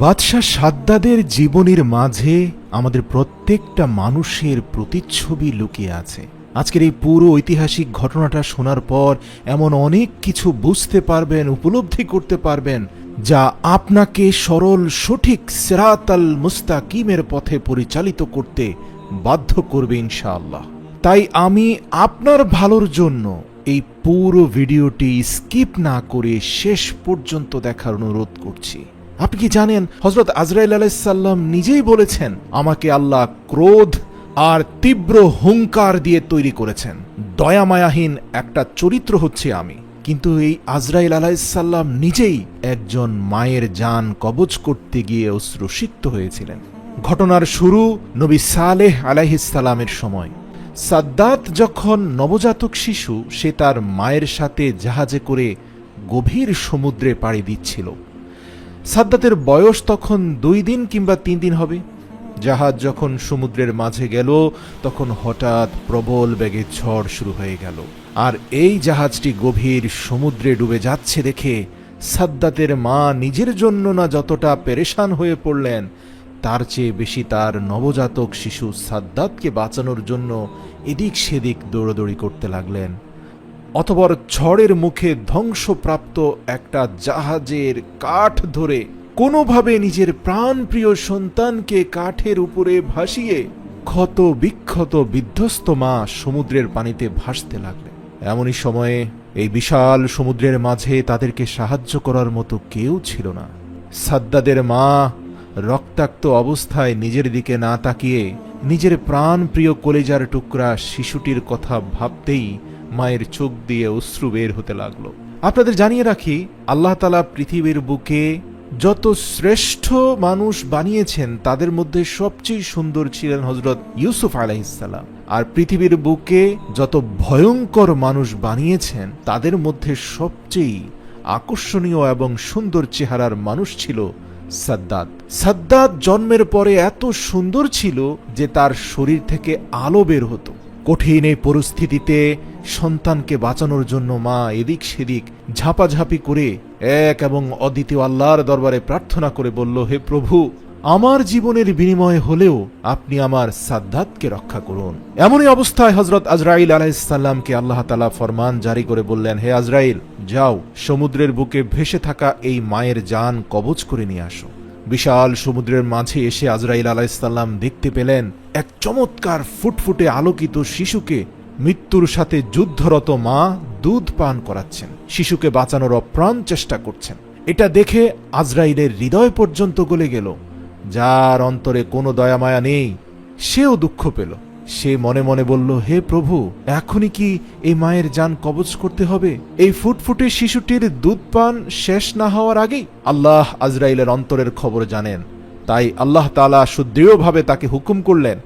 বাদশাহ সাদ্দাদের জীবনের মাঝে আমাদের প্রত্যেকটা মানুষের প্রতিচ্ছবি লুকিয়ে আছে। আজকের এই পুরো ঐতিহাসিক ঘটনাটা শোনার পর এমন অনেক কিছু বুঝতে পারবেন, উপলব্ধি করতে পারবেন, যা আপনাকে সরল, সঠিক সেরাত আল মুস্তাকিমের পথে পরিচালিত করতে বাধ্য করবে ইনশাআল্লাহ। তাই আমি আপনার ভালোর জন্য এই পুরো ভিডিওটি স্কিপ না করে শেষ পর্যন্ত দেখার অনুরোধ করছি। আপনি কি জানেন হজরত আজরাইল আলাইসাল্লাম নিজেই বলেছেন, আমাকে আল্লাহ ক্রোধ আর তীব্র হুঙ্কার দিয়ে তৈরি করেছেন। দয়ামায়াহীন একটা চরিত্র হচ্ছে আমি। কিন্তু এই আজরাইল আলাইসাল্লাম নিজেই একজন মায়ের যান কবজ করতে গিয়ে অশ্রুসিক্ত হয়েছিলেন। ঘটনার শুরু নবী সালেহ আলাইহিসাল্লামের সময়। সাদ্দাত যখন নবজাতক শিশু, সে তার মায়ের সাথে জাহাজে করে গভীর সমুদ্রে পাড়ি দিচ্ছিল। সাদ্দাতের বয়স তখন দুই দিন কিংবা তিন দিন হবে। জাহাজ যখন সমুদ্রের মাঝে গেল, তখন হঠাৎ প্রবল বেগে ঝড় শুরু হয়ে গেল। আর এই জাহাজটি গভীর সমুদ্রে ডুবে যাচ্ছে দেখে সাদ্দাতের মা নিজের জন্য না যতটা পেরেশান হয়ে পড়লেন, তার চেয়ে বেশি তার নবজাতক শিশু সাদ্দাতকে বাঁচানোর জন্য এদিক সেদিক দৌড়দৌড়ি করতে লাগলেন। অতবর ঝড়ের মুখে ধ্বংসপ্রাপ্ত একটা জাহাজের কাঠ ধরে কোনোভাবে নিজের প্রাণপ্রিয় সন্তানকে কাঠের উপরে ভাসিয়ে ক্ষত বিক্ষত বিধ্বস্ত মা সমুদ্রের পানিতে ভাসতে লাগলেন এমনই সময়ে এই বিশাল সমুদ্রের মাঝে তাদেরকে সাহায্য করার মতো কেউ ছিল না। সাদ্দাদের মা রক্তাক্ত অবস্থায় নিজের দিকে না তাকিয়ে নিজের প্রাণপ্রিয় কলেজার টুকরা শিশুটির কথা ভাবতেই মায়ের চোখ দিয়ে অশ্রু বের হতে লাগল। আপনাদের জানিয়ে রাখি, আল্লাহ তালা পৃথিবীর বুকে যত শ্রেষ্ঠ মানুষ বানিয়েছেন, তাদের মধ্যে সবচেয়ে সুন্দর ছিলেন হজরত ইউসুফ আলাইসাল্লাম আর পৃথিবীর বুকে যত ভয়ঙ্কর মানুষ বানিয়েছেন, তাদের মধ্যে সবচেয়ে আকর্ষণীয় এবং সুন্দর চেহারার মানুষ ছিল সাদ্দাত। সাদ্দাত জন্মের পরে এত সুন্দর ছিল যে তার শরীর থেকে আলো বের হতো। কঠিন এই পরিস্থিতিতে সন্তানকে বাঁচানোর জন্য মা এদিক সেদিক ঝাপাঝাপি করে এক এবং অদ্বিতীয় আল্লাহর দরবারে প্রার্থনা করে বলল, হে প্রভু, আমার জীবনের বিনিময়ে হলেও আপনি আমার সাদ্দাতকে রক্ষা করুন। এমনই অবস্থায় হজরত আজরাইল আলাইসাল্লামকে আল্লাহ তালা ফরমান জারি করে বললেন, হে আজরাইল, যাও, সমুদ্রের বুকে ভেসে থাকা এই মায়ের যান কবচ করে নিয়ে আসো। বিশাল সমুদ্রের মাঝে এসে আজরাইল আলাইসাল্লাম দেখতে পেলেন এক চমৎকার ফুটফুটে আলোকিত শিশুকে মৃত্যুর সাথে যুদ্ধরত মা দুধ পান করাচ্ছেন। শিশুকে বাঁচানোর অপ্রাণ চেষ্টা করছেন। এটা দেখে আজরাইলের হৃদয় পর্যন্ত গলে গেল। যার অন্তরে কোনো দয়ামায়া নেই, সেও দুঃখ পেল। সে মনে মনে বলল, হে প্রভু, এখনই কি এই মায়ের যান কবচ করতে হবে? এই ফুটফুটে শিশুটির দুধ পান শেষ না হওয়ার আগেই আল্লাহ আজরাইলের অন্তরের খবর জানেন। তাই আল্লাহ তালা সুদৃঢ়ভাবে তাকে হুকুম করলেন,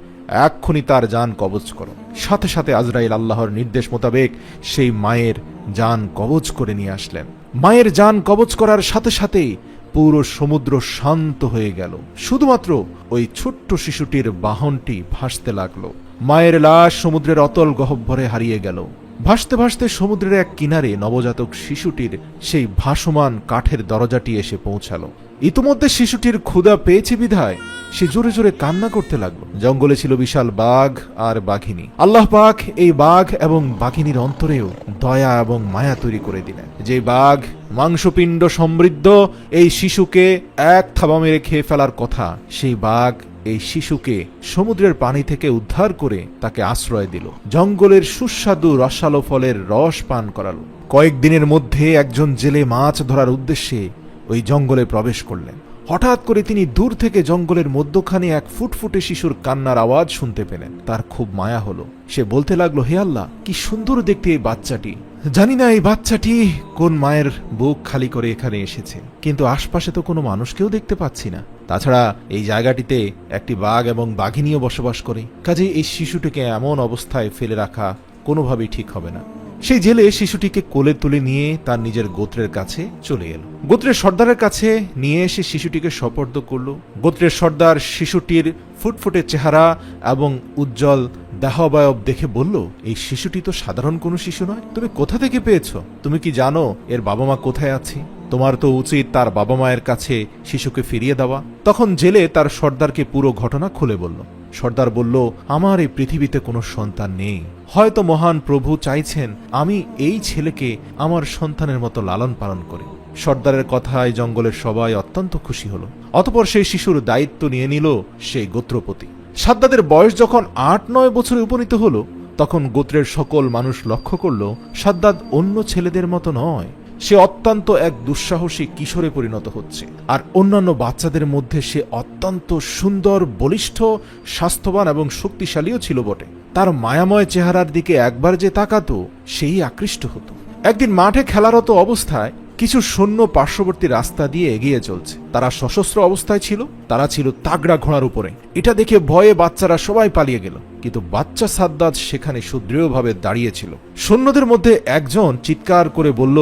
এক্ষুনি তার যান কবচ করো। সাথে সাথে আজরাইল আল্লাহর নির্দেশ মোতাবেক সেই মায়ের যান কবচ করে নিয়ে আসলেন। মায়ের যান কবচ করার সাথে সাথেই পুরো সমুদ্র শান্ত হয়ে গেল। শুধুমাত্র ওই ছোট্ট শিশুটির বাহনটি ভাসতে লাগল। মায়ের লাশ সমুদ্রের অতল গহ্বরে হারিয়ে গেল। ভাসতে ভাসতে সমুদ্রের এক কিনারে নবজাতক শিশুটির সেই ভাসমান কাঠের দরজাটি এসে পৌঁছালো। ইতোমধ্যে শিশুটির ক্ষুধা পেয়েছে বিধায় সে জোরে জোরে কান্না করতে লাগল। জঙ্গলে ছিল বিশাল বাঘ আর বাঘিনী। আল্লাহ পাক এই বাঘ এবং বাঘিনীর অন্তরেও দয়া এবং মায়া তৈরি করে দিলেন। যে বাঘ মাংসপিণ্ড সমৃদ্ধ, এই শিশুকে এক থাবা মেরে খেয়ে ফেলার কথা সেই বাঘ এই শিশুকে সমুদ্রের পানি থেকে উদ্ধার করে তাকে আশ্রয় দিল। জঙ্গলের সুস্বাদু রসালো ফলের রস পান করালো। কয়েকদিনের মধ্যে একজন জেলে মাছ ধরার উদ্দেশ্যে ওই জঙ্গলে প্রবেশ করলেন। হঠাৎ করে তিনি দূর থেকে জঙ্গলের মধ্যখানে এক ফুটফুটে শিশুর কান্নার আওয়াজ শুনতে পেলেন। তার খুব মায়া হলো। সে বলতে লাগল, হে আল্লাহ, কি সুন্দর দেখতে এই বাচ্চাটি। জানি না এই বাচ্চাটি কোন মায়ের বুক খালি করে এখানে এসেছে, কিন্তু আশপাশে তো কোনো মানুষকেও দেখতে পাচ্ছি না। তাছাড়া এই জায়গাটিতে একটি বাঘ এবং বাঘিনীও বসবাস করে। কাজে এই শিশুটিকে এমন অবস্থায় ফেলে রাখা কোনোভাবেই ঠিক হবে না। সেই জেলে শিশুটিকে কোলে তুলে নিয়ে তার নিজের গোত্রের কাছে চলে এলো। গোত্রের সর্দারের কাছে নিয়ে এসে শিশুটিকে সপর্দ করল। গোত্রের সর্দার শিশুটির ফুটফুটে চেহারা এবং উজ্জ্বল দেহাবয়ব দেখে বলল, এই শিশুটি তো সাধারণ কোনো শিশু নয়। তুমি কোথা থেকে পেয়েছ? তুমি কি জানো এর বাবা মা কোথায় আছে? তোমার তো উচিত তার বাবা মায়ের কাছে শিশুকে ফিরিয়ে দেওয়া। তখন জেলে তার সর্দারকে পুরো ঘটনা খুলে বলল। সর্দার বলল, আমার এই পৃথিবীতে কোনো সন্তান নেই। হয়তো মহান প্রভু চাইছেন আমি এই ছেলেকে আমার সন্তানের মতো লালন পালন করি। সর্দারের কথায় জঙ্গলের সবাই অত্যন্ত খুশি হল। অতপর সেই শিশুর দায়িত্ব নিয়ে নিল সেই গোত্রপতি। সাদ্দাদের বয়স যখন আট নয় বছরে উপনীত হলো, তখন গোত্রের সকল মানুষ লক্ষ্য করল, সাদ্দাদ অন্য ছেলেদের মতো নয়। সে অত্যন্ত এক দুঃসাহসী কিশোরে পরিণত হচ্ছে, আর অন্যান্য বাচ্চাদের মধ্যে সে অত্যন্ত সুন্দর, বলিষ্ঠ, স্বাস্থ্যবান এবং শক্তিশালীও ছিল বটে। তার মায়াময় চেহারার দিকে একবার যে তাকাতো, সেই আকৃষ্ট হতো। একদিন মাঠে খেলারত অবস্থায় কিছু সৈন্য পার্শ্ববর্তী রাস্তা দিয়ে এগিয়ে চলছে। তারা সশস্ত্র অবস্থায় ছিল, তারা ছিল তাগড়া ঘোড়ার উপরে। এটা দেখে ভয়ে বাচ্চারা সবাই পালিয়ে গেল, কিন্তু বাচ্চা সাদ্দাত সেখানে সুদৃঢ়ভাবে দাঁড়িয়েছিল সৈন্যদের মধ্যে একজন চিৎকার করে বলল,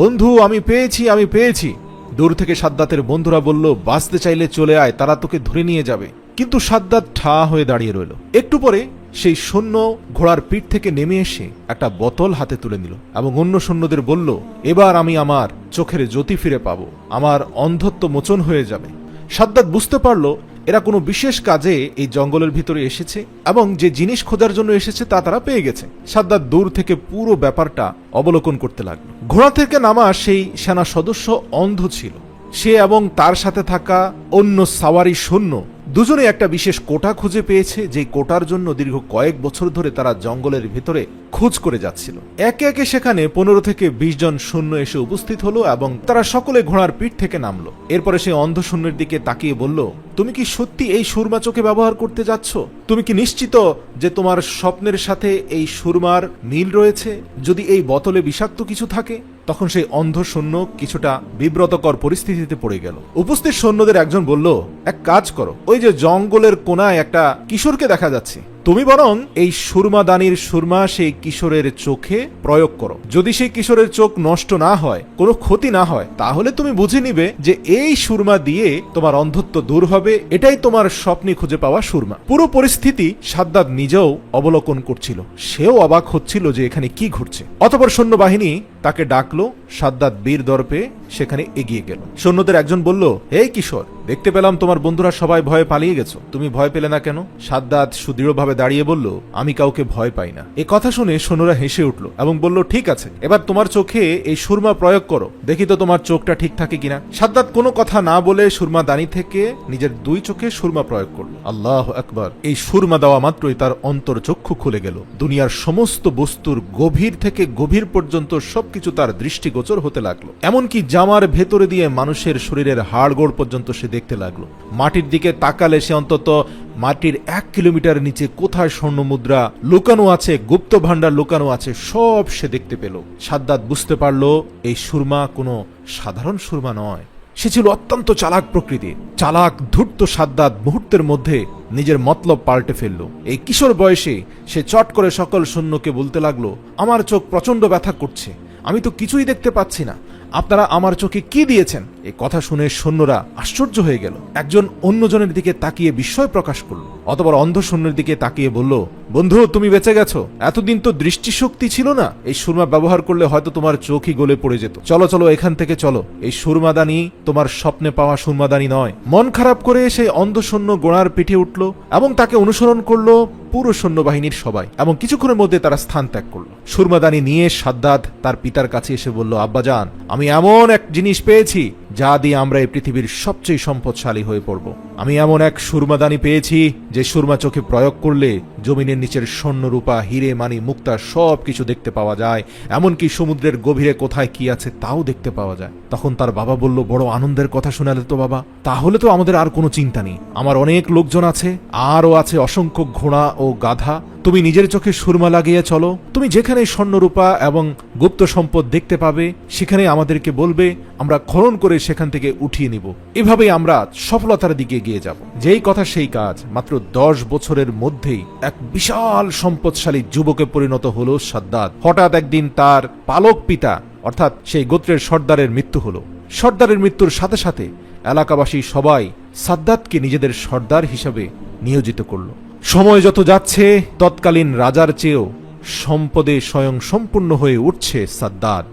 বন্ধু, আমি পেয়েছি আমি পেয়েছি। দূর থেকে সাদ্দাতের বন্ধুরা বলল, বাঁচতে চাইলে চলে আয়, তারা তোকে ধরে নিয়ে যাবে। কিন্তু সাদ্দাত ঠা হয়ে দাঁড়িয়ে রইল। একটু পরে সেই সৈন্য ঘোড়ার পিঠ থেকে নেমে এসে একটা বোতল হাতে তুলে নিল এবং অন্য সৈন্যদের বলল, এবার আমি আমার চোখের জ্যোতি ফিরে পাবো। আমার অন্ধত্ব মোচন হয়ে যাবে। সাদ্দাত বুঝতে পারল, এরা কোনো বিশেষ কাজে এই জঙ্গলের ভিতরে এসেছে এবং যে জিনিস খোঁজার জন্য এসেছে তা তারা পেয়ে গেছে। সাদ্দাত দূর থেকে পুরো ব্যাপারটা অবলোকন করতে লাগল। ঘোড়া থেকে নামা সেই সেনা সদস্য অন্ধ ছিল। সে এবং তার সাথে থাকা অন্য সাওয়ারি সৈন্য দুজনে একটা বিশেষ কোটা খুঁজে পেয়েছে যে কোটার জন্য দীর্ঘ কয়েক বছর ধরে তারা জঙ্গলের ভিতরে খোঁজ করে যাচ্ছিল। একে একে সেখানে পনেরো থেকে বিশ জন সৈন্য এসে উপস্থিত হলো এবং তারা সকলে ঘোড়ার পিঠ থেকে নামলো। এরপরে সে অন্ধ সৈন্যের দিকে তাকিয়ে বলল, তুমি কি সত্যি এই সুরমা চোখে ব্যবহার করতে যাচ্ছ? তুমি কি নিশ্চিত যে তোমার স্বপ্নের সাথে এই সুরমার মিল রয়েছে? যদি এই বোতলে বিষাক্ত কিছু থাকে তখন সেই অন্ধ সৈন্য কিছুটা বিব্রতকর পরিস্থিতিতে পড়ে গেল। উপস্থিত সৈন্যদের একজন বলল, এক কাজ করো, ওই যে জঙ্গলের কোনায় একটা কিশোরকে দেখা যাচ্ছে। তুমি বরং এই সুরমা দানির সুরমা সেই কিশোরের চোখে প্রয়োগ করো। যদি সেই কিশোরের চোখ নষ্ট না হয়, কোনো ক্ষতি না হয়, তাহলে তুমি বুঝে নিবে যে এই সুরমা দিয়ে তোমার অন্ধত্ব দূর হবে, এটাই তোমার স্বপ্নে খুঁজে পাওয়া সুরমা। পুরো পরিস্থিতি সাদ্দাদ নিজেও অবলোকন করছিল। সেও অবাক হচ্ছিল যে এখানে কি ঘটছে। অতপর সৈন্যবাহিনী তাকে ডাকলো সাদ্দাত বীর দর্পে সেখানে এগিয়ে গেল। সৈন্যদের একজন বলল হে কিশোর, দেখতে পেলাম তোমার বন্ধুরা সবাই ভয়ে পালিয়ে গেছো। তুমি ভয় পেলে না কেন? সাদ্দাত সুদৃঢ়ভাবে দাঁড়িয়ে বলল, আমি কাউকে ভয় পাই না। এ কথা শুনে সৈন্যরা হেসে উঠল এবং বলল, ঠিক আছে, এবার তোমার চোখে এই সুরমা প্রয়োগ করো। দেখি তো তোমার চোখটা ঠিক থাকে কিনা। সাদ্দাত কোনো কথা না বলে সুরমা দানি থেকে নিজের দুই চোখে সুরমা প্রয়োগ করল। আল্লাহ আকবার! এই সুরমা দেওয়া মাত্রই তার অন্তর চক্ষু খুলে গেল। দুনিয়ার সমস্ত বস্তুর গভীর থেকে গভীর পর্যন্ত সবকিছু তার দৃষ্টিগোচর হতে লাগল। এমনকি জামার ভেতরে দিয়ে মানুষের শরীরের হাড়গোড় পর্যন্ত সে দেখতে লাগল। মাটির দিকে তাকালে সে অন্তত মাটির এক কিলোমিটার নিচে কোথায় স্বর্ণ মুদ্রা লুকানো আছে, গুপ্ত ভাণ্ডার লুকানো আছে, সব সে দেখতে পেল। সাদ্দাত বুঝতে পারল, এই সুরমা কোনো সাধারণ সুরমা নয়। সে ছিল অত্যন্ত চালাক প্রকৃতির চালাক, ধূর্ত সাদ্দাত মুহূর্তের মধ্যে নিজের মতলব পাল্টে ফেলল। এই কিশোর বয়সে সে চট করে সকল সৈন্যকে বলতে লাগল, আমার চোখ প্রচণ্ড ব্যথা করছে। আমি তো কিছুই দেখতে পাচ্ছি না। আপনারা আমার চোখে কি দিয়েছেন? এ কথা শুনে সৈন্যরা আশ্চর্য হয়ে গেল। একজন অন্যজনের দিকে তাকিয়ে বিস্ময় প্রকাশ করল। অতবার অন্ধ সৈন্যের দিকে তাকিয়ে বলল, বন্ধু, তুমি বেঁচে গেছো। এতদিন তো দৃষ্টিশক্তি ছিল না। এই সুরমা ব্যবহার করলে হয়তো তোমার চোখই গলে পড়ে যেত। চলো চলো, এখান থেকে চলো। এই সুরমাদানি তোমার স্বপ্নে পাওয়া সুরমাদানি নয়। মন খারাপ করে সেই অন্ধ সৈন্য গোড়ার পিঠে উঠল এবং তাকে অনুসরণ করল পুরো সৈন্যবাহিনীর সবাই এবং কিছুক্ষণের মধ্যে তারা স্থান ত্যাগ করল। সুরমাদানি নিয়ে সাদ্দাত তার পিতার কাছে এসে বলল, আব্বাজান, আমি এমন এক জিনিস পেয়েছি যা দিয়ে আমরা এই পৃথিবীর সবচেয়ে সম্পদশালী হয়ে পড়ব। আমি এমন এক সুরমাদানি পেয়েছি যে সুরমা চোখে প্রয়োগ করলে জমিনের নিচের স্বর্ণ রূপা হিরে, মানি, মুক্তা সব কিছু দেখতে পাওয়া যায়। এমনকি সমুদ্রের গভীরে কোথায় কি আছে তাও দেখতে পাওয়া যায়। তখন তার বাবা বলল, বড় আনন্দের কথা শোনালে তো বাবা। তাহলে তো আমাদের আর কোনো চিন্তা নেই। আমার অনেক লোকজন আছে, আরও আছে অসংখ্য ঘোড়া ও গাধা। তুমি নিজের চোখে সুরমা লাগিয়ে চলো। তুমি যেখানে স্বর্ণরূপা এবং গুপ্ত সম্পদ দেখতে পাবে সেখানে আমাদেরকে বলবে, আমরা খনন করে সেখান থেকে উঠিয়ে নিব। এভাবেই আমরা সফলতার দিকে এগিয়ে যাব। যেই কথা সেই কাজ, মাত্র দশ বছরের মধ্যেই এক বিশাল সম্পদশালী যুবকে পরিণত হলো সাদ্দাত। হঠাৎ একদিন তার পালক পিতা, অর্থাৎ সেই গোত্রের সর্দারের মৃত্যু হলো। সর্দারের মৃত্যুর সাথে সাথে এলাকাবাসী সবাই সাদ্দাতকে নিজেদের সর্দার হিসাবে নিয়োজিত করল। সময় যত যাচ্ছে, তৎকালীন রাজার চেয়েও সম্পদে স্বয়ং সম্পূর্ণ হয়ে উঠছে সাদ্দাত।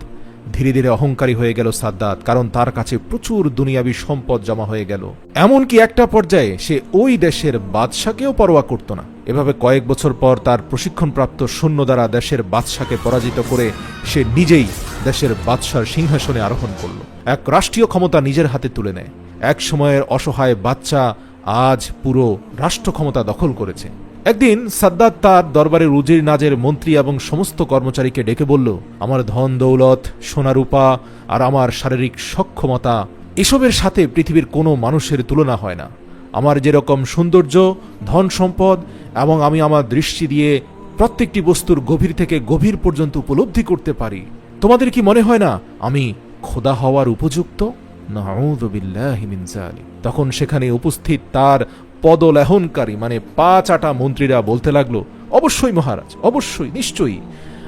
ধীরে ধীরে অহংকারী হয়ে গেল সাদ্দাত, কারণ তার কাছে প্রচুর দুনিয়াবী সম্পদ জমা হয়ে গেল। এমনকি একটা পর্যায়ে সে ওই দেশের বাদশাকেও পরোয়া করত না। এভাবে কয়েক বছর পর তার প্রশিক্ষণপ্রাপ্ত সৈন্য দ্বারা দেশের বাদশাকে পরাজিত করে সে নিজেই দেশের বাদশার সিংহাসনে আরোহণ করল। এক রাষ্ট্রীয় ক্ষমতা নিজের হাতে তুলে নেয়। এক সময়ের অসহায় বাচ্চা আজ পুরো রাষ্ট্র ক্ষমতা দখল করেছে। একদিন সাদ্দাত তার দরবারে রুজির নাজের মন্ত্রী এবং সমস্ত কর্মচারীকে ডেকে বলল, আমার ধন দৌলত সোনারূপা আর আমার শারীরিক সক্ষমতা, এসবের সাথে পৃথিবীর কোনো মানুষের তুলনা হয় না। আমার যেরকম সৌন্দর্য, ধন সম্পদ এবং আমি আমার দৃষ্টি দিয়ে প্রত্যেকটি বস্তুর গভীর থেকে গভীর পর্যন্ত উপলব্ধি করতে পারি। তোমাদের কি মনে হয় না আমি খোদা হওয়ার উপযুক্ত? তখন সেখানে উপস্থিত তার পদলেহনকারী মানে পা চাটা মন্ত্রীরা বলতে লাগল, অবশ্যই মহারাজ, অবশ্যই, নিশ্চয়ই।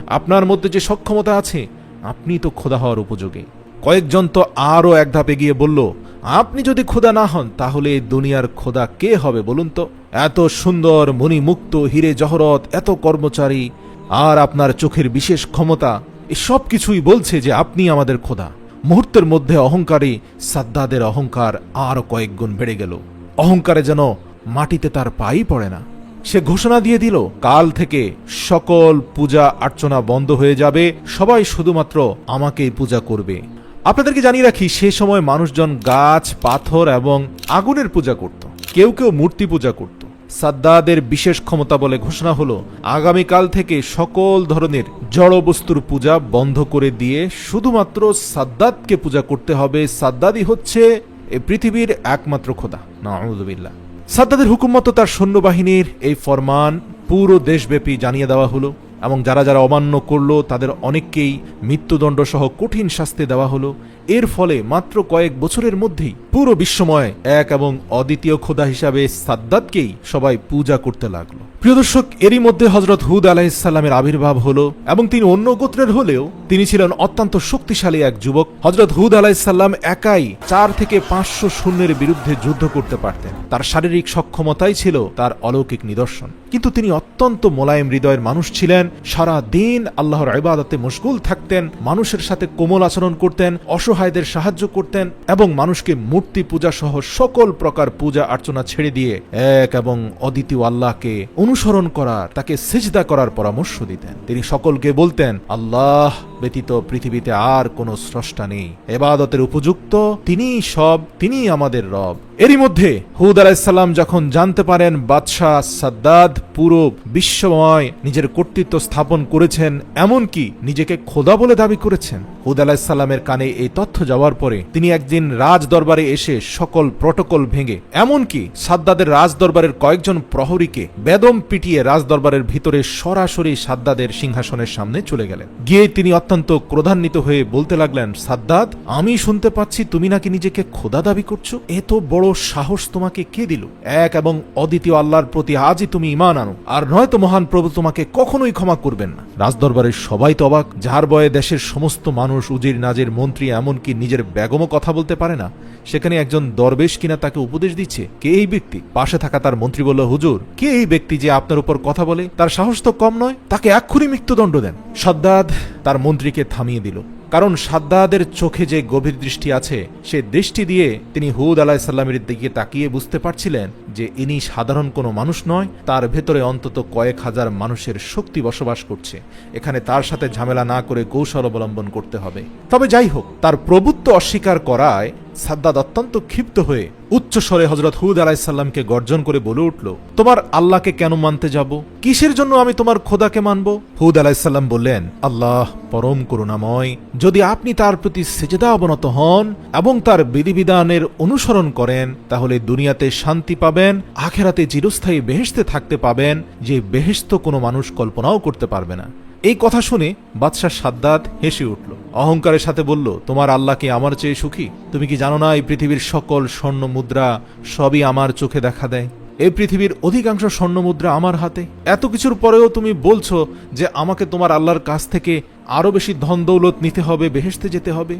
আপনার মধ্যে যে সক্ষমতা আছে, আপনি তো খোদা হওয়ার উপযোগী। কয়েকজন তো আরও এক ধাপে গিয়ে বলল, আপনি যদি খোদা না হন, তাহলে দুনিয়ার খোদা কে হবে বলুন তো? এত সুন্দর, মণিমুক্ত, হিরে জহরত, এত কর্মচারী, আর আপনার চোখের বিশেষ ক্ষমতা এসব কিছুই বলছে যে আপনি আমাদের খোদা। মুহূর্তের মধ্যে অহংকারী সাদ্দাদের অহংকার আরও কয়েক গুণ বেড়ে গেল। অহংকারে যেন মাটিতে তার পাই পড়ে না। সে ঘোষণা দিয়ে দিল, কাল থেকে সকল পূজা অর্চনা বন্ধ হয়ে যাবে, সবাই শুধুমাত্র আমাকেই পূজা করবে। আপনাদেরকে জানিয়ে রাখি, সে সময় মানুষজন গাছ, পাথর এবং আগুনের পূজা করত। কেউ কেউ মূর্তি পূজা করত। সাদ্দাদের বিশেষ ক্ষমতা বলে ঘোষণা হলো, আগামীকাল থেকে সকল ধরনের জড় বস্তুর পূজা বন্ধ করে দিয়ে শুধুমাত্র সাদ্দাতকে পূজা করতে হবে। সাদ্দাদি হচ্ছে এ পৃথিবীর একমাত্র খোদা। নাউযুবিল্লাহ সাদ্দাদের হুকুমত তার সৈন্যবাহিনীর এই ফরমান পুরো দেশব্যাপী জানিয়ে দেওয়া হলো। এবং যারা যারা অমান্য করল, তাদের অনেককেই মৃত্যুদণ্ড সহ কঠিন শাস্তি দেওয়া হলো। এর ফলে মাত্র কয়েক বছরের মধ্যেই পুরো বিশ্বময় এক এবং অদ্বিতীয় খোদা হিসাবে সাদ্দাতকেই সবাই পূজা করতে লাগল। প্রিয় দর্শক, এরই মধ্যে হজরত হুদ আলাহিসাল্লামের আবির্ভাব হলো এবং তিনি অন্য গোত্রের হলেও তিনি ছিলেন অত্যন্ত শক্তিশালী এক যুবক। হজরত হুদ আলাহিসাল্লাম একাই চার থেকে পাঁচশো শূন্যের বিরুদ্ধে যুদ্ধ করতে পারতেন। তার শারীরিক সক্ষমতাই ছিল তার অলৌকিক নিদর্শন। কিন্তু তিনি অত্যন্ত মোলায়েম হৃদয়ের মানুষ ছিলেন সারা দিন আল্লাহর ইবাদতে মুশগুল থাকতেন, মানুষের সাথে কোমল আচরণ করতেন, অসহায়দের সাহায্য করতেন এবং মানুষকে মূর্তি পূজা সহ সকল প্রকার পূজা অর্চনা ছেড়ে দিয়ে এক এবং অদ্বিতীয় আল্লাহকে অনুসরণ করা, তাকে সিজদা করার পরামর্শ দিতেন। তিনি সকলকে বলতেন, আল্লাহ ব্যতীত পৃথিবীতে আর কোনো স্রষ্টা নেই। এবাদতের উপযুক্ত তিনিই সব, তিনিই আমাদের রব। এরই মধ্যে হুদ আলাইসাল্লাম যখন জানতে পারেন বাদশাহ সাদ্দাদ পুরো বিশ্বময় নিজের কর্তৃত্ব স্থাপন করেছেন, এমনকি নিজেকে খোদা বলে দাবি করেছেন। হুদ আলাহিসাল্লামের কানে এই তথ্য যাওয়ার পরে তিনি একদিন রাজ দরবারে এসে সকল প্রটোকল ভেঙে, এমনকি সাদ্দাদের রাজ দরবারের কয়েকজন প্রহরীকে বেদম পিটিয়ে রাজ দরবারের ভিতরে সরাসরি সাদ্দাদের সিংহাসনের সামনে চলে গেলেন। গিয়ে তিনি অত্যন্ত ক্রোধান্বিত হয়ে বলতে লাগলেন সাদ্দাদ আমি শুনতে পাচ্ছি তুমি নাকি নিজেকে খোদা দাবি করছ। এত বড় সাহস তোমাকে কে দিল? এক এবং অদ্বিতীয় আল্লাহর প্রতি আজই তুমি ইমান আনো। আর নয়তো মহান প্রভু তোমাকে কখনোই ক্ষমা করবেন না। রাজদরবারের সবাই তো অবাক, যার বয়ে দেশের সমস্ত মানুষ উজির নাজের মন্ত্রী এমনকি নিজের বেগমও কথা বলতে পারে না। সেখানে একজন দরবেশ কিনা তাকে উপদেশ দিচ্ছে? কে এই ব্যক্তি? পাশে থাকা তার মন্ত্রী বলল, হুজুর, কে এই ব্যক্তি যে আপনার উপর কথা বলে? তার সাহস তো কম নয়। তাকে এক্ষুনি মৃত্যুদণ্ড দেন। সাদ্দাদ তার মন্ত্রীকে থামিয়ে দিল। কারণ সাদ্দাদের চোখে যে গভীর দৃষ্টি আছে, সে দৃষ্টি দিয়ে তিনি হুদ আলাহিসাল্লামের দিকে তাকিয়ে বুঝতে পারছিলেন যে ইনি সাধারণ কোনো মানুষ নয়, তার ভেতরে অন্তত কয়েক হাজার মানুষের শক্তি বসবাস করছে। এখানে তার সাথে ঝামেলা না করে কৌশল অবলম্বন করতে হবে। তবে যাই হোক, তার প্রভুত্ব অস্বীকার করায় সাদ্দাদ অত্যন্ত ক্ষিপ্ত হয়ে উচ্চ স্বরে হজরত হুদ আলাইসাল্লামকে গর্জন করে বলে উঠল, তোমার আল্লাহকে কেন মানতে যাব? কিসের জন্য আমি তোমার খোদাকে মানব? হুদ আলাইসাল্লাম বললেন, আল্লাহ পরম করুণাময়, যদি আপনি তার প্রতি সেজেদা অবনত হন এবং তার বিধিবিধানের অনুসরণ করেন, তাহলে দুনিয়াতে শান্তি পাবেন, আখেরাতে চিরস্থায়ী বেহেস্তে থাকতে পাবেন, যে বেহেস্ত কোনো মানুষ কল্পনাও করতে পারবে না। এই কথা শুনে বাদশাহ সাদ্দাত হেসে উঠল। অহংকারের সাথে বলল, তোমার আল্লাহ কি আমার চেয়ে সুখী? তুমি কি জানো না এই পৃথিবীর সকল স্বর্ণ মুদ্রা সবই আমার চোখে দেখা দেয়? এই পৃথিবীর অধিকাংশ স্বর্ণ মুদ্রা আমার হাতে। এত কিছুর পরেও তুমি বলছো যে আমাকে তোমার আল্লাহর কাছ থেকে আরও বেশি ধন দৌলত নিতে হবে বেহেস্তে যেতে হবে?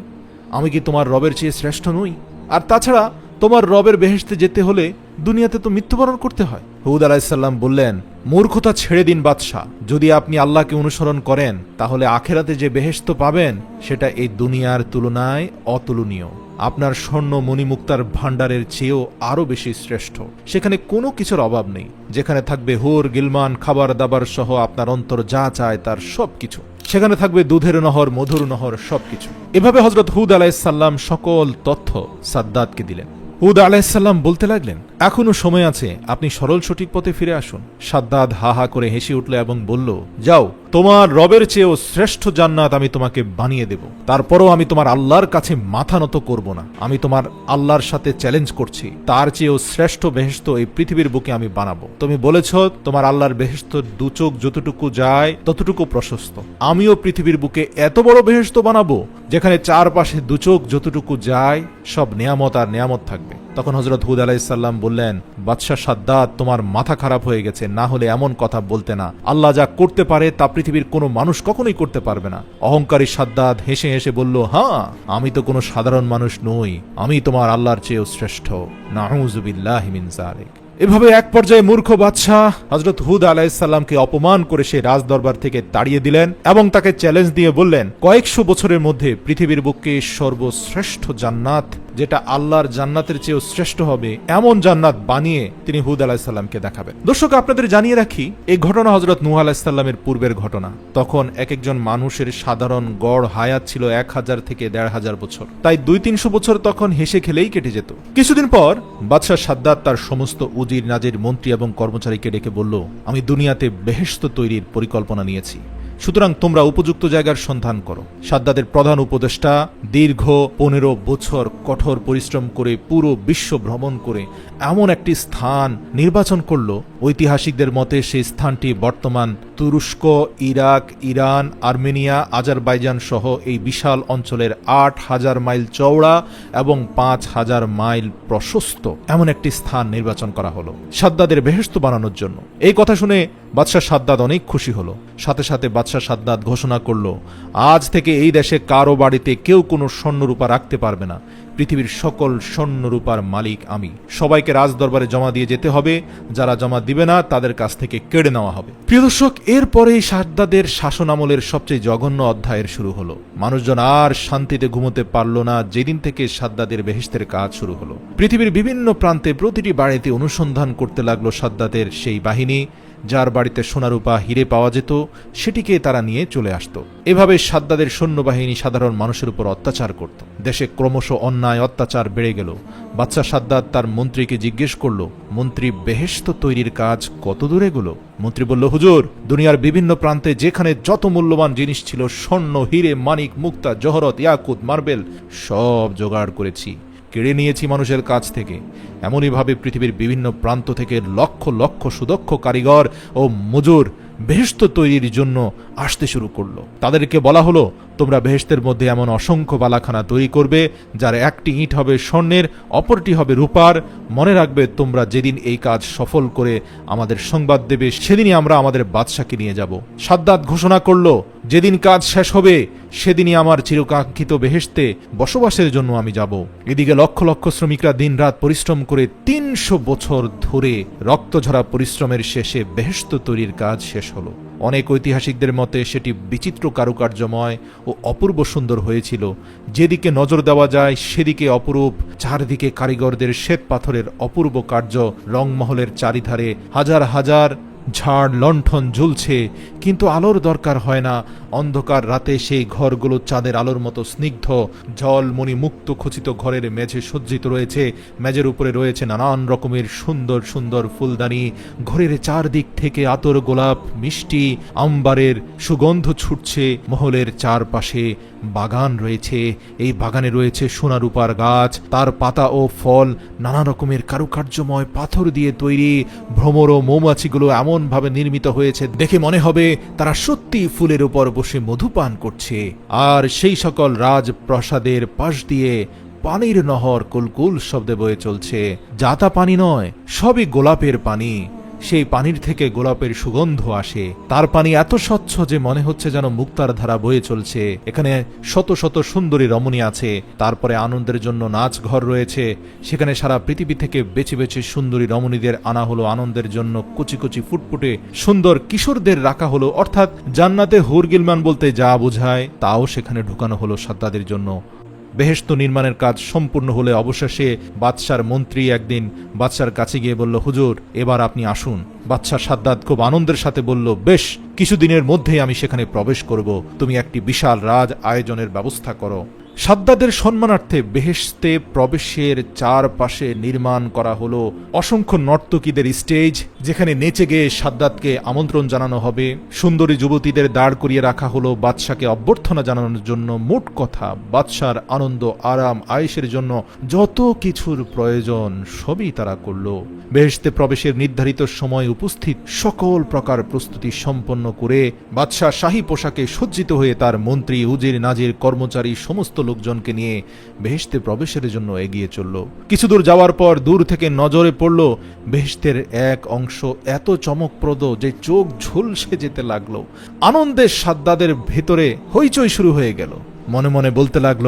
আমি কি তোমার রবের চেয়ে শ্রেষ্ঠ নই? আর তাছাড়া তোমার রবের বেহেশতে যেতে হলে দুনিয়াতে তো মৃত্যুবরণ করতে হয়। হুদ আলাইসাল্লাম বললেন, মূর্খতা ছেড়ে দিন বাদশাহ। যদি আপনি আল্লাহকে অনুসরণ করেন, তাহলে আখেরাতে যে বেহেশত পাবেন, সেটা এই দুনিয়ার তুলনায় অতুলনীয়। আপনার স্বর্ণ মণিমুক্তার ভাণ্ডারের চেয়েও আরও বেশি শ্রেষ্ঠ। সেখানে কোনো কিছুর অভাব নেই। যেখানে থাকবে হোর, গিলমান খাবার দাবার সহ আপনার অন্তর যা চায় তার সব কিছু সেখানে থাকবে দুধের নহর, মধুর নহর সবকিছু। এভাবে হজরত হুদ আলাইসাল্লাম সকল তথ্য সাদ্দাতকে দিলেন। হুদ আলাইসাল্লাম বলতে লাগলেন, এখনও সময় আছে, আপনি সরল সঠিক পথে ফিরে আসুন। সাদ্দাদ হা হা করে হেসে উঠল এবং বলল, যাও, তোমার রবের চেয়েও শ্রেষ্ঠ জান্নাত আমি তোমাকে বানিয়ে দেব। তারপরও আমি তোমার আল্লাহর কাছে মাথা নত করব না। আমি তোমার আল্লাহর সাথে চ্যালেঞ্জ করছি। তার চেয়েও শ্রেষ্ঠ বেহেস্ত এই পৃথিবীর বুকে আমি বানাবো। তুমি বলেছ, তোমার আল্লাহর বেহেস্ত দু চোখ যতটুকু যায়, ততটুকু প্রশস্ত। আমিও পৃথিবীর বুকে এত বড় বেহেস্ত বানাবো যেখানে চারপাশে দু চোখ যতটুকু যায়, সব নেয়ামত আর নেয়ামত থাকবে। তখন হজরত হুদ আলাইসাল্লাম বললেন, বাদশাহ সাদ্দাত, তোমার মাথা খারাপ হয়ে গেছে, না হলে এমন কথা বলতে না। আল্লাহ যা করতে পারে, তা পৃথিবীর কোনো মানুষ কখনোই করতে পারবে না। অহংকারী সাদ্দাত হেসে হেসে বলল হ্যাঁ আমি তো কোনো সাধারণ মানুষ নই, আমি তোমার আল্লাহর চেয়েও শ্রেষ্ঠ। নাউজুবিল্লাহ মিন জালিক এভাবে এক পর্যায়ে মূর্খ বাদশাহ হজরত হুদ আলাইসাল্লামকে অপমান করে সে রাজদরবার থেকে তাড়িয়ে দিলেন এবং তাকে চ্যালেঞ্জ দিয়ে বললেন, কয়েকশো বছরের মধ্যে পৃথিবীর বুকে সর্বশ্রেষ্ঠ জান্নাত যেটা আল্লাহর জান্নাতের চেয়েও শ্রেষ্ঠ হবে, এমন জান্নাত বানিয়ে তিনি হুদ আলাহিসাল্লামকে দেখাবেন। দর্শক, আপনাদের জানিয়ে রাখি, এই ঘটনা হজরত নুহ আলাহিসাল্লামের পূর্বের ঘটনা। তখন এক একজন মানুষের সাধারণ গড় হায়াত ছিল এক হাজার থেকে দেড় হাজার বছর। তাই দুই তিনশো বছর তখন হেসে খেলেই কেটে যেত। কিছুদিন পর বাদশাহ সাদ্দাত তার সমস্ত উজির, নাজির, মন্ত্রী এবং কর্মচারীকে ডেকে বলল, আমি দুনিয়াতে বেহেস্ত তৈরির পরিকল্পনা নিয়েছি। সুতরাং তোমরা উপযুক্ত জায়গার সন্ধান করো। সাদ্দাদের প্রধান উপদেষ্টা দীর্ঘ পনেরো বছর কঠোর পরিশ্রম করে পুরো বিশ্ব ভ্রমণ করে এমন একটি স্থান নির্বাচন করল ঐতিহাসিকদের মতে, সেই স্থানটি বর্তমান তুরস্ক, ইরাক, ইরান, আর্মেনিয়া, আজারবাইজান সহ এই বিশাল অঞ্চলের আট হাজার মাইল চওড়া এবং পাঁচ হাজার মাইল প্রশস্ত এমন একটি স্থান নির্বাচন করা হলো সাদ্দাদের বেহেস্ত বানানোর জন্য। এই কথা শুনে বাদশাহ সাদ্দাদ অনেক খুশি হলো। সাথে সাথে বাদশাহ সাদ্দাদ ঘোষণা করল, আজ থেকে এই দেশে কারও বাড়িতে কেউ কোনো স্বর্ণরূপা রাখতে পারবে না। পৃথিবীর সকল স্বর্ণরূপার মালিক আমি। সবাইকে রাজদরবারে জমা দিয়ে যেতে হবে। যারা জমা দিবে না, তাদের কাছ থেকে কেড়ে নেওয়া হবে। প্রিয় দর্শক, এরপরেই সাদ্দাদের শাসন আমলের সবচেয়ে জঘন্য অধ্যায়ের শুরু হলো। মানুষজন আর শান্তিতে ঘুমোতে পারল না যেদিন থেকে সাদ্দাদের বেহেস্তের কাজ শুরু হলো। পৃথিবীর বিভিন্ন প্রান্তে প্রতিটি বাড়িতে অনুসন্ধান করতে লাগল সাদ্দাদের সেই বাহিনী। যার বাড়িতে সোনারূপা হিরে পাওয়া যেত, সেটিকে তারা নিয়ে চলে আসত। এভাবে সাদ্দাদের সৈন্যবাহিনী সাধারণ মানুষের উপর অত্যাচার করত। দেশে ক্রমশ অন্যায়, অত্যাচার বেড়ে গেল। বাচ্চা সাদ্দাদ তার মন্ত্রীকে জিজ্ঞেস করল, মন্ত্রী বেহেস্ত তৈরির কাজ কত দূরে গেলো মন্ত্রী বলল, হুজুর, দুনিয়ার বিভিন্ন প্রান্তে যেখানে যত মূল্যবান জিনিস ছিল, স্বর্ণ, হিরে, মানিক, মুক্তা, জহরত, ইয়াকুত, মার্বেল, সব জোগাড় করেছি। কেড়ে নিয়েছি মানুষের কাছ থেকে। এমনইভাবে পৃথিবীর বিভিন্ন প্রান্ত থেকে লক্ষ লক্ষ সুদক্ষ কারিগর ও মজুর বেহস্ত তৈরির জন্য আসতে শুরু করল। তাদেরকে বলা হলো তোমরা বেহেস্তের মধ্যে এমন অসংখ্য বালাখানা তৈরি করবে, যার একটি ইট হবে স্বর্ণের, অপরটি হবে রূপার। মনে রাখবে তোমরা যেদিন এই কাজ সফল করে আমাদের সংবাদ দেবে, সেদিনই আমরা আমাদের বাদশাকে নিয়ে যাব। সাদ্দাত ঘোষণা করল, যেদিন কাজ শেষ হবে, সেদিনই আমার চিরকাঙ্ক্ষিত বেহেস্তে বসবাসের জন্য আমি যাব। এদিকে লক্ষ লক্ষ শ্রমিকরা দিনরাত পরিশ্রম করে তিনশো বছর ধরে রক্তঝরা পরিশ্রমের শেষে বেহেস্ত তৈরির কাজ শেষ হলো। অনেক ঐতিহাসিকদের মতে সেটি বিচিত্র কারুকার্যময় ও অপূর্ব সুন্দর হয়েছিল। যেদিকে নজর দেওয়া যায়, সেদিকে অপরূপ, চারদিকে কারিগরদের শ্বেত পাথরের অপূর্ব কার্য। রংমহলের চারিধারে হাজার হাজার ঝাড় লণ্ঠন ঝুলছে, কিন্তু আলোর দরকার হয় না। অন্ধকার রাতে সেই ঘরগুলো চাঁদের আলোর মতো স্নিগ্ধ জলমণি মুক্ত খচিত ঘরের মেঝে সজ্জিত রয়েছে। মেঝের উপরে রয়েছে নানান রকমের সুন্দর সুন্দর ফুলদানি। ঘরের চারদিক থেকে আতর গোলাপ, মিষ্টি, আম্বারের সুগন্ধ ছুটছে মহলের চারপাশে। বাগান রয়েছে। এই বাগানে রয়েছে সোনারূপার গাছ, তার পাতা ও ফল, নানা রকমের কারুকার্যময় পাথর দিয়ে তৈরি। ভ্রমর ও মৌমাছিগুলো এমনভাবে নির্মিত হয়েছে, দেখে মনে হবে তারা সত্যি ফুলের উপর বসে মধু পান করছে। আর সেই সকল রাজপ্রাসাদের পাশ দিয়ে পানির নহর কুলকুল শব্দে বয়ে চলছে। যাতা পানি নয়, সবই গোলাপের পানি। সেই পানির থেকে গোলাপের সুগন্ধ আসে। তার পানি এত স্বচ্ছ যে মনে হচ্ছে যেন মুক্তার ধারা বয়ে চলছে। এখানে শত শত সুন্দরী রমণী আছে। তারপরে আনন্দের জন্য নাচ ঘর রয়েছে। সেখানে সারা পৃথিবী থেকে বেছে বেছে সুন্দরী রমণীদের আনা হলো আনন্দের জন্য কুচি কুচি ফুটফুটে সুন্দর কিশোরদের রাখা হলো। অর্থাৎ জান্নাতে হুর গিলমান বলতে যা বোঝায়, তাও সেখানে ঢুকানো হলো সাদ্দাদের জন্য। বেহেস্ত নির্মাণের কাজ সম্পূর্ণ হলে অবশেষে বাদশার মন্ত্রী একদিন বাদশার কাছে গিয়ে বলল, হুজুর, এবার আপনি আসুন। বাদশাহ সাদ্দাত খুব আনন্দের সাথে বলল, বেশ, কিছুদিনের মধ্যেই আমি সেখানে প্রবেশ করব। তুমি একটি বিশাল রাজ আয়োজনের ব্যবস্থা করো। সাদ্দাদের সম্মানার্থে বেহেশতে প্রবেশের চারপাশে নির্মাণ করা হলো অসংখ্য নর্তকীদের স্টেজ, যেখানে নেচে গিয়ে সাদ্দাতকে আমন্ত্রণ জানানো হবে। সুন্দরী যুবতীদের দাঁড় করিয়ে রাখা হলো বাদশাকে অভ্যর্থনা জানানোর জন্য। মোট কথা, বাদশার আনন্দ, আরাম আয়েসের জন্য যত কিছুর প্রয়োজন সবই তারা করল। বেহেশতে প্রবেশের নির্ধারিত সময় উপস্থিত সকল প্রকার প্রস্তুতি সম্পন্ন করে বাদশাহ শাহী পোশাকে সজ্জিত হয়ে তার মন্ত্রী, উজির, নাজির, কর্মচারী, সমস্ত লোকজনকে নিয়ে বেহেস্তে প্রবেশের জন্য এগিয়ে চলল। কিছু দূর যাওয়ার পর দূর থেকে নজরে পড়ল বেহেস্তের এক অংশ এত চমকপ্রদ যে চোখ ঝুলসে যেতে লাগল। আনন্দের সাদ্দাদের ভেতরে হইচই শুরু হয়ে গেল। মনে মনে বলতে লাগল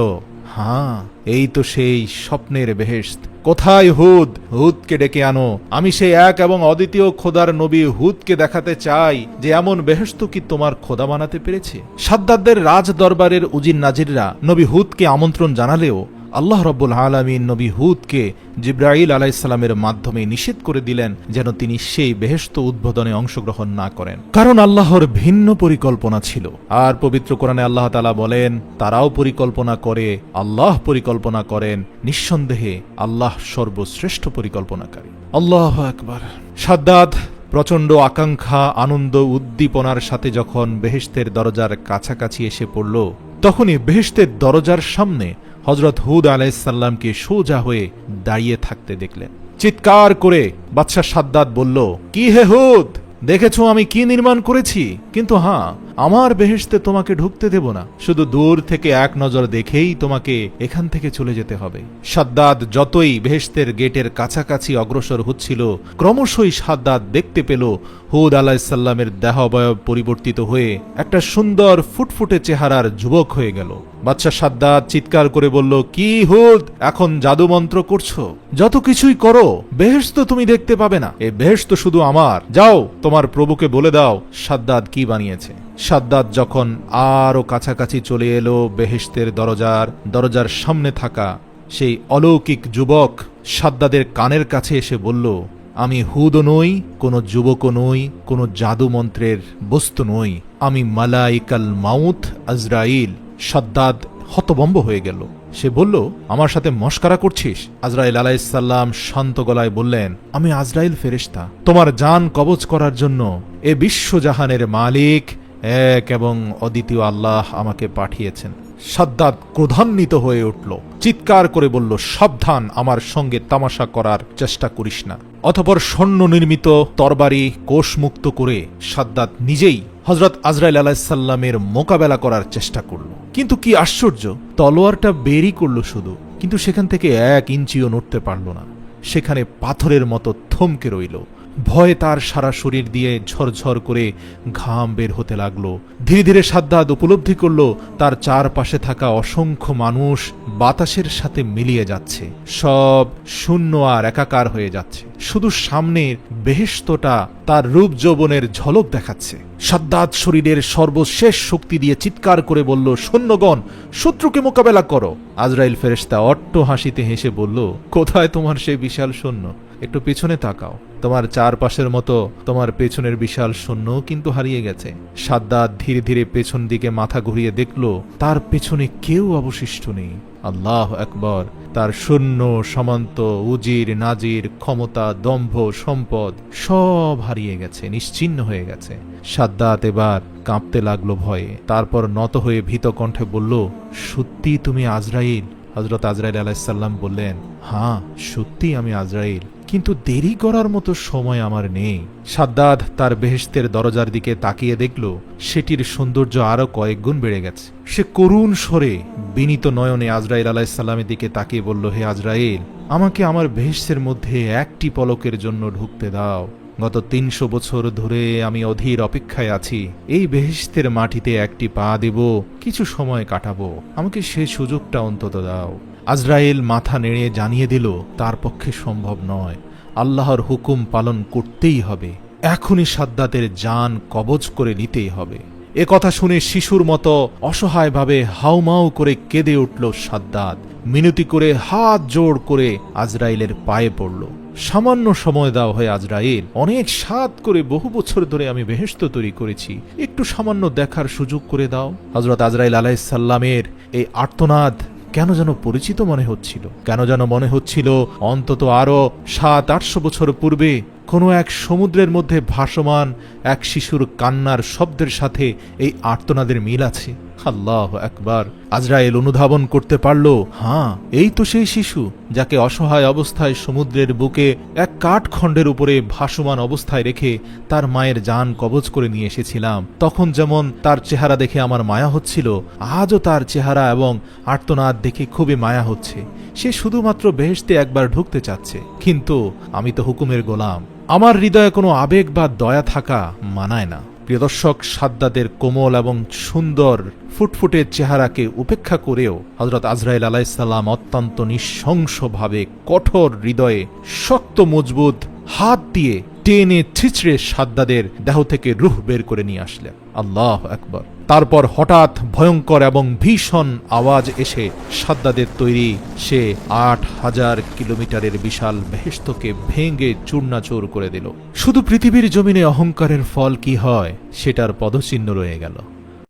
হ্যাঁ এই তো সেই স্বপ্নের বেহেস্ত কোথায় হুদ? হুদকে ডেকে আনো। আমি সেই এক এবং অদ্বিতীয় খোদার নবী হুদকে দেখাতে চাই যে এমন বেহস্ত কি তোমার খোদা বানাতে পেরেছে? সাদ্দারদের রাজ দরবারের উজির নাজিররা নবী হুদকে আমন্ত্রণ জানালেও আল্লাহ রব্বুল আলমিন নবী হুদকে জিব্রাইল আলাইসাল্লামের মাধ্যমে নিষেধ করে দিলেন যেন তিনি সেই বেহেস্ত উদ্বোধনে অংশগ্রহণ না করেন। কারণ আল্লাহর ভিন্ন পরিকল্পনা ছিল। আর পবিত্র কোরআনে আল্লাহ তালা বলেন, তারাও পরিকল্পনা করে, আল্লাহ পরিকল্পনা করেন, নিঃসন্দেহে আল্লাহ সর্বশ্রেষ্ঠ পরিকল্পনাকারী। আল্লাহ একবার সাদ্দাদ প্রচণ্ড আকাঙ্ক্ষা, আনন্দ, উদ্দীপনার সাথে যখন বেহেস্তের দরজার কাছাকাছি এসে পড়ল, তখনই বেহেস্তের দরজার সামনে হজরত হুদ আলাইসাল্লামকে সোজা হয়ে দাঁড়িয়ে থাকতে দেখলেন। চিৎকার করে বাদশাহ সাদ্দাত বলল, কি হে হুদ? দেখেছ আমি কি নির্মাণ করেছি? কিন্তু হ্যাঁ আমার বেহেশতে তোমাকে ঢুকতে দেব না। শুধু দূর থেকে এক নজর দেখেই তোমাকে এখান থেকে চলে যেতে হবে। সাদ্দাদ যতই বেহেশতের গেটের কাছাকাছি অগ্রসর হচ্ছিল, ক্রমশই সাদ্দাদ দেখতে পেল হুদ আলাহিসাল্লামের দেহাবয়ব পরিবর্তিত হয়ে একটা সুন্দর ফুটফুটে চেহারার যুবক হয়ে গেল। বাচ্চা সাদ্দাদ চিৎকার করে বলল, কি হুদ, এখন জাদু মন্ত্র করছ? যত কিছুই করো, বেহেশত তুমি দেখতে পাবে না। এ বেহেশত শুধু আমার। যাও, তোমার প্রভুকে বলে দাও, সাদ্দাদ কি বানিয়েছে? সাদ্দাত যখন আরও কাছাকাছি চলে এলো, বেহেশতের দরজার দরজার সামনে থাকা সেই অলৌকিক যুবক সাদ্দাদের কানের কাছে এসে বলল আমি হুদও নই, কোনো যুবকও নই, কোনো জাদু মন্ত্রের বস্তু নই। আমি মালাইকাল মাউথ আজরাইল। সাদ্দাদ হতবম্ব হয়ে গেল। সে বলল, আমার সাথে মস্কারা করছিস? আজরাইল আলাইসাল্লাম শান্ত গলায় বললেন, আমি আজরাইল ফেরেশতা। তোমার জান কবচ করার জন্য এ বিশ্বজাহানের মালিক এক এবং অদ্বিতীয় আল্লাহ আমাকে পাঠিয়েছেন। সাদ্দাত ক্রোধান্বিত হয়ে উঠল। চিৎকার করে বলল, সাবধান, আমার সঙ্গে তামাশা করার চেষ্টা করিস না। অতপর স্বর্ণ নির্মিত তরবারি কোষমুক্ত করে সাদ্দাত নিজেই হজরত আজরাইল আলাহিসাল্লামের মোকাবেলা করার চেষ্টা করল। কিন্তু কি আশ্চর্য, তলোয়ারটা বেরি করল শুধু, কিন্তু সেখান থেকে এক ইঞ্চিও নড়তে পারল না। সেখানে পাথরের মতো থমকে রইল ভয়ে তার সারা শরীর দিয়ে ঝরঝর করে ঘাম বের হতে লাগল। ধীরে ধীরে সাদ্দাদ উপলব্ধি করল, তার চারপাশে থাকা অসংখ্য মানুষ বাতাসের সাথে মিলিয়ে যাচ্ছে। সব শূন্য আর একাকার হয়ে যাচ্ছে। শুধু সামনের বেহেস্তটা তার রূপ যৌবনের ঝলক দেখাচ্ছে। সাদ্দাত শরীরের সর্বশেষ শক্তি দিয়ে চিৎকার করে বলল, সৈন্যগণ, শত্রুকে মোকাবেলা করো। আজরাইল ফেরেস্তা অট্ট হাসিতে হেসে বলল, কোথায় তোমার সেই বিশাল সৈন্য? একটু পিছনে তাকাও। তোমার চারপাশের মতো তোমার পেছনের বিশাল সৈন্য কিন্তু হারিয়ে গেছে। সাদ্দাত ধীরে ধীরে পেছন দিকে মাথা ঘুরিয়ে দেখল, তার পেছনে কেউ অবশিষ্ট নেই। আল্লাহ একবার তার সৈন্য, সমান্ত, উজির, নাজির, ক্ষমতা, দম্ভ, সম্পদ সব হারিয়ে গেছে নিশ্চিন্ন হয়ে গেছে। সাদ্দাত এবার কাঁপতে লাগল ভয়ে। তারপর নত হয়ে ভীত কণ্ঠে বলল সত্যি তুমি আজরাইল? হজরত আজরাইল আলাইসাল্লাম বললেন হ্যাঁ সত্যি আমি আজরাইল। কিন্তু দেরি করার মতো সময় আমার নেই। সাদ্দাদ তার বেহেস্তের দরজার দিকে তাকিয়ে দেখল, সেটির সৌন্দর্য আরও কয়েক গুণ বেড়ে গেছে। সে করুণ স্বরে বিনীত নয়নে আজরাইল আলাইসাল্লামের দিকে তাকিয়ে বলল, হে আজরাইল, আমাকে আমার বেহেস্তের মধ্যে একটি পলকের জন্য ঢুকতে দাও। গত তিনশো বছর ধরে আমি অধীর অপেক্ষায় আছি। এই বেহেশতের মাটিতে একটি পা দেব, কিছু সময় কাটাবো। আমাকে সে সুযোগটা অন্তত দাও। আজরাইল মাথা নেড়ে জানিয়ে দিল, তার পক্ষে সম্ভব নয়। আল্লাহর হুকুম পালন করতেই হবে। এখনই সাদ্দাতের যান কবজ করে নিতেই হবে। এ কথা শুনে শিশুর মতো অসহায়ভাবে হাউমাউ করে কেঁদে উঠল সাদ্দাত। মিনতি করে হাত জোড় করে আজরাইলের পায়ে পড়ল। সামান্য সময় দাও হয়ে আজরাইল, অনেক সাত করে বহু বছর ধরে আমি বেহেস্ত তৈরি করেছি। একটু সামান্য দেখার সুযোগ করে দাও। হজরত আজরাইল আলাইসাল্লামের এই আর্তনাদ কেন যেন পরিচিত মনে হচ্ছিল? কেন যেন মনে হচ্ছিল অন্তত আরও সাত, আটশো বছর পূর্বে কোনো এক সমুদ্রের মধ্যে ভাসমান এক শিশুর কান্নার শব্দের সাথে এই আর্তনাদের মিল আছে। আল্লাহ একবার আজরায়েল অনুধাবন করতে পারল হ্যাঁ এই তো সেই শিশু, যাকে অসহায় অবস্থায় সমুদ্রের বুকে এক কাঠখণ্ডের উপরে ভাসমান অবস্থায় রেখে তার মায়ের যান কবজ করে নিয়ে এসেছিলাম। তখন যেমন তার চেহারা দেখে আমার মায়া হচ্ছিল, আজও তার চেহারা এবং আর্তনাদ দেখে খুবই মায়া হচ্ছে। সে শুধুমাত্র বেহেশতে একবার ঢুকতে চাচ্ছে। কিন্তু আমি তো হুকুমের গোলাম। আমার হৃদয়ে কোনো আবেগ বা দয়া থাকা মানায় না। প্রিয় দর্শক, সাদ্দাদের কোমল এবং সুন্দর ফুটফুটে চেহারাকে উপেক্ষা করেও হজরত আজরাইল আলাইসাল্লাম অত্যন্ত নিঃশংসভাবে কঠোর হৃদয়ে শক্ত, মজবুত হাত দিয়ে টেনে ছিচড়ে সাদ্দাদের দেহ থেকে রুহ বের করে নিয়ে আসলেন। আল্লাহ একবার তারপর হঠাৎ ভয়ঙ্কর এবং ভীষণ আওয়াজ এসে সাদ্দাদের তৈরি। সে আট হাজার কিলোমিটারের বিশাল বেহেস্তকে ভেঙে চূর্ণাচুর করে দিল। শুধু পৃথিবীর জমিনে অহংকারের ফল কি হয়, সেটার পদচিহ্ন রয়ে গেল।